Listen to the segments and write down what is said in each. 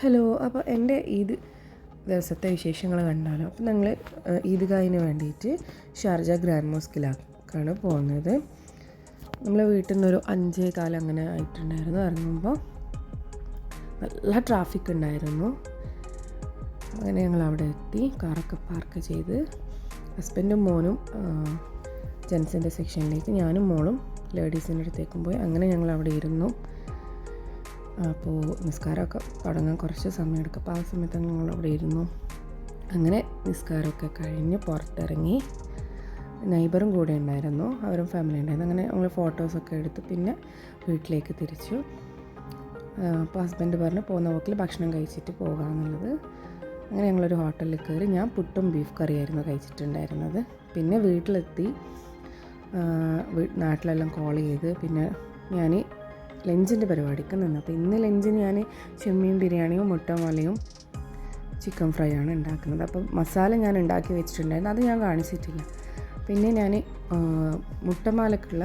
Hello അപ്പോൾ എന്റെ ഈദ് ദിവസത്തെ വിശേഷങ്ങൾ കണ്ടാലോ? അപ്പോൾ ഞങ്ങൾ ഈദ്ഗാഹിന് വേണ്ടിയിട്ട് ഷാർജ ഗ്രാൻഡ് മോസ്കിലാക്കാണ് പോകുന്നത് നമ്മൾ വീട്ടിൽ നിന്നൊരു അഞ്ചേ കാലം അങ്ങനെ ആയിട്ടുണ്ടായിരുന്നു. ഇറങ്ങുമ്പോൾ നല്ല ട്രാഫിക് ഉണ്ടായിരുന്നു. അങ്ങനെ ഞങ്ങൾ അവിടെ എത്തി കാറൊക്കെ പാർക്ക് ചെയ്ത് ഹസ്ബൻഡും മോനും ജെൻസിന്റെ സെക്ഷനിലേക്ക് ഞാനും മോളും ലേഡീസിന്റെ അടുത്തേക്കും പോയി. അങ്ങനെ ഞങ്ങൾ അവിടെ ഇരുന്നു. അപ്പോൾ നിസ്കാരമൊക്കെ തുടങ്ങാൻ കുറച്ച് സമയം എടുക്കും അപ്പോൾ ആ സമയത്ത് ഞങ്ങൾ അവിടെ ഇരുന്നു. അങ്ങനെ നിസ്കാരമൊക്കെ കഴിഞ്ഞ് പുറത്തിറങ്ങി നൈബറും കൂടെ ഉണ്ടായിരുന്നു. അവരും ഫാമിലി ഉണ്ടായിരുന്നു. അങ്ങനെ ഞങ്ങൾ ഫോട്ടോസൊക്കെ എടുത്ത് പിന്നെ വീട്ടിലേക്ക് തിരിച്ചു. അപ്പോൾ ഹസ്ബൻഡ് പറഞ്ഞ് പോകുന്ന പോക്കിൽ ഭക്ഷണം കഴിച്ചിട്ട് പോകാമെന്നുള്ളത് അങ്ങനെ ഞങ്ങളൊരു ഹോട്ടലിൽ കയറി. ഞാൻ പുട്ടും ബീഫ് കറിയായിരുന്നു കഴിച്ചിട്ടുണ്ടായിരുന്നത്. പിന്നെ വീട്ടിലെത്തി. നാട്ടിലെല്ലാം കോൾ ചെയ്ത്. പിന്നെ ഞാൻ ലഞ്ചിന്റെ പരിപാടിക്ക് നിന്ന്. അപ്പോൾ ഇന്ന് ലഞ്ചിന് ഞാൻ ചെമ്മീൻ ബിരിയാണിയും മുട്ടമലയും ചിക്കൻ ഫ്രൈ ആണ് ഉണ്ടാക്കുന്നത്. അപ്പോൾ മസാല ഞാൻ ഉണ്ടാക്കി വെച്ചിട്ടുണ്ടായിരുന്നു. അത് ഞാൻ കാണിച്ചിട്ടില്ല. പിന്നെ ഞാൻ മുട്ടമാലക്കുള്ള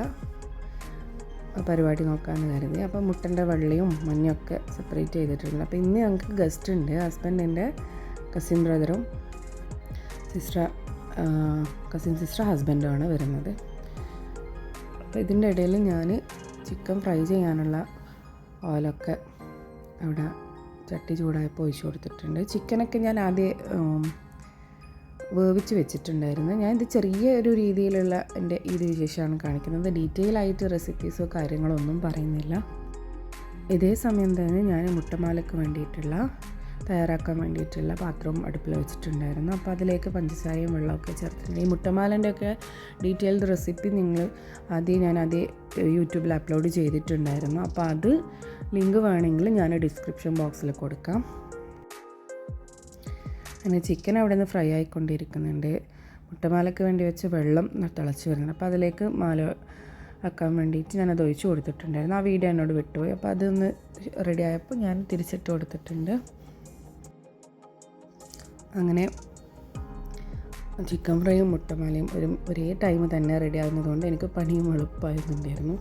പരിപാടി നോക്കാമെന്ന് കരുതി. അപ്പോൾ മുട്ടന്റെ വെള്ളയും മഞ്ഞൊക്കെ സെപ്പറേറ്റ് ചെയ്തിട്ടുണ്ട്. അപ്പോൾ ഇന്ന് ഞങ്ങൾക്ക് ഗസ്റ്റ് ഉണ്ട്. ഹസ്ബൻഡിന്റെ കസിൻ ബ്രദറും സിസ്റ്റർ കസിൻ സിസ്റ്റർ ഹസ്ബൻഡുമാണ് വരുന്നത്. അപ്പോൾ ഇതിന്റെ ഇടയിൽ ഞാൻ ചിക്കൻ ഫ്രൈ ചെയ്യാനുള്ള ഓയിലൊക്കെ അവിടെ ചട്ടി ചൂടായപ്പോൾ ഒഴിച്ചു കൊടുത്തിട്ടുണ്ട്. ചിക്കനൊക്കെ ഞാൻ ആദ്യം വേവിച്ച് വെച്ചിട്ടുണ്ടായിരുന്നു. ഞാൻ ഇത് ചെറിയ ഒരു രീതിയിലുള്ള എന്റെ ഇത് വിശേഷമാണ് കാണിക്കുന്നത്. ഡീറ്റെയിൽ ആയിട്ട് റെസിപ്പീസോ കാര്യങ്ങളോ ഒന്നും പറയുന്നില്ല. ഇതേ സമയം തന്നെ ഞാൻ മുട്ടമാലയ്ക്ക് വേണ്ടിയിട്ടുള്ള തയ്യാറാക്കാൻ വേണ്ടിയിട്ടുള്ള പാത്രവും അടുപ്പിൽ വെച്ചിട്ടുണ്ടായിരുന്നു. അപ്പോൾ അതിലേക്ക് പഞ്ചസാരയും വെള്ളമൊക്കെ ചേർത്തിട്ടുണ്ട്. ഈ മുട്ടമാലന്റെ ഒക്കെ ഡീറ്റെയിൽഡ് റെസിപ്പി നിങ്ങൾ ആദ്യം ഞാൻ അത് യൂട്യൂബിൽ അപ്ലോഡ് ചെയ്തിട്ടുണ്ടായിരുന്നു. അപ്പോൾ അത് ലിങ്ക് വേണമെങ്കിൽ ഞാൻ ഡിസ്ക്രിപ്ഷൻ ബോക്സിൽ കൊടുക്കാം. അങ്ങനെ ചിക്കൻ അവിടെ നിന്ന് ഫ്രൈ ആയിക്കൊണ്ടിരിക്കുന്നുണ്ട്. മുട്ടമാലയ്ക്ക് വേണ്ടി വെച്ച് വെള്ളം തിളച്ച് വരുന്നുണ്ട്. അപ്പോൾ അതിലേക്ക് മാല ആക്കാൻ വേണ്ടിയിട്ട് ഞാനത് ഒഴിച്ച് കൊടുത്തിട്ടുണ്ടായിരുന്നു. ആ വീഡിയോ എന്നോട് വിട്ടുപോയി. അപ്പോൾ അതൊന്ന് റെഡി ആയപ്പോൾ ഞാൻ തിരിച്ചിട്ട് കൊടുത്തിട്ടുണ്ട്. അങ്ങനെ ചിക്കൻ ഫ്രൈയും മുട്ടമാലയും ഒരു ഒരേ ടൈം തന്നെ റെഡി ആകുന്നതുകൊണ്ട് എനിക്ക് പണിയും എളുപ്പമായിരുന്നുണ്ടായിരുന്നു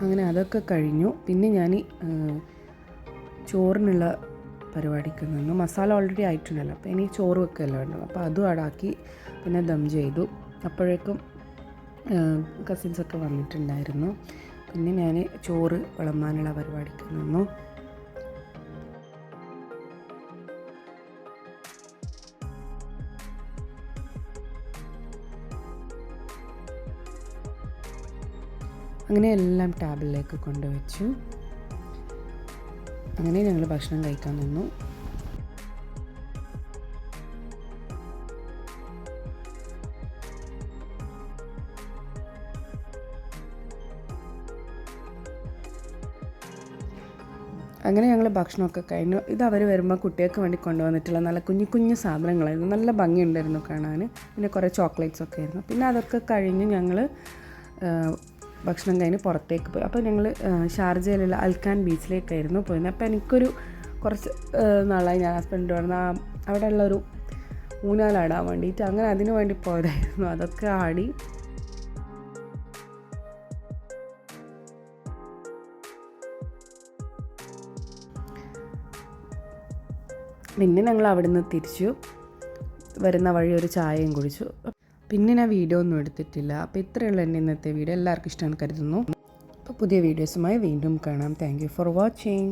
അങ്ങനെ അതൊക്കെ കഴിഞ്ഞു. പിന്നെ ഞാൻ ചോറിനുള്ള പരിപാടിക്ക് നിന്നു. മസാല ഓൾറെഡി ആയിട്ടുണ്ടല്ലോ. അപ്പോൾ ഇനി ചോറ് വെക്കുകയല്ലോ വേണ്ടത്. അപ്പോൾ അതും അടാക്കി പിന്നെ ദം ചെയ്തു. അപ്പോഴേക്കും കസിൻസൊക്കെ വന്നിട്ടുണ്ടായിരുന്നു. പിന്നെ ഞാൻ ചോറ് വിളമ്പാനുള്ള പരിപാടിക്ക് നിന്നു. അങ്ങനെ എല്ലാം ടേബിളിലേക്ക് കൊണ്ടുവച്ചു. അങ്ങനെ ഞങ്ങൾ ഭക്ഷണം കഴിക്കാൻ നിന്നു. അങ്ങനെ ഞങ്ങൾ ഭക്ഷണമൊക്കെ കഴിഞ്ഞു. ഇത് അവർ വരുമ്പോൾ കുട്ടികൾക്ക് വേണ്ടി കൊണ്ടുവന്നിട്ടുള്ള നല്ല കുഞ്ഞു കുഞ്ഞു സാധനങ്ങളായിരുന്നു. നല്ല ഭംഗിയുണ്ടായിരുന്നു കാണാൻ പിന്നെ കുറേ ചോക്ലേറ്റ്സ് ഒക്കെ ആയിരുന്നു. പിന്നെ അതൊക്കെ കഴിഞ്ഞ് ഞങ്ങൾ ഭക്ഷണം കഴിഞ്ഞ് പുറത്തേക്ക് പോയി. അപ്പോൾ ഞങ്ങൾ ഷാർജയിലുള്ള അൽക്കാൻ ബീച്ചിലേക്കായിരുന്നു പോയിരുന്നത്. അപ്പോൾ എനിക്കൊരു കുറച്ച് നാളായി ഞാൻ ഹസ്ബൻഡ് പറഞ്ഞ അവിടെ ഉള്ളൊരു ഊനാലാടാൻ വേണ്ടിയിട്ട് അങ്ങനെ അതിനു വേണ്ടി പോയതായിരുന്നു. അതൊക്കെ ആടി. പിന്നെ ഞങ്ങൾ അവിടുന്ന് തിരിച്ചു. വരുന്ന വഴി ഒരു ചായയും കുടിച്ചു. പിന്നെ ഞാൻ വീഡിയോ ഒന്നും എടുത്തിട്ടില്ല. അപ്പോൾ ഇത്രയുള്ള എന്റെ ഇന്നത്തെ വീഡിയോ എല്ലാവർക്കും ഇഷ്ടമാണ് കരുതുന്നു. അപ്പോൾ പുതിയ വീഡിയോസുമായി വീണ്ടും കാണാം. Thank for watching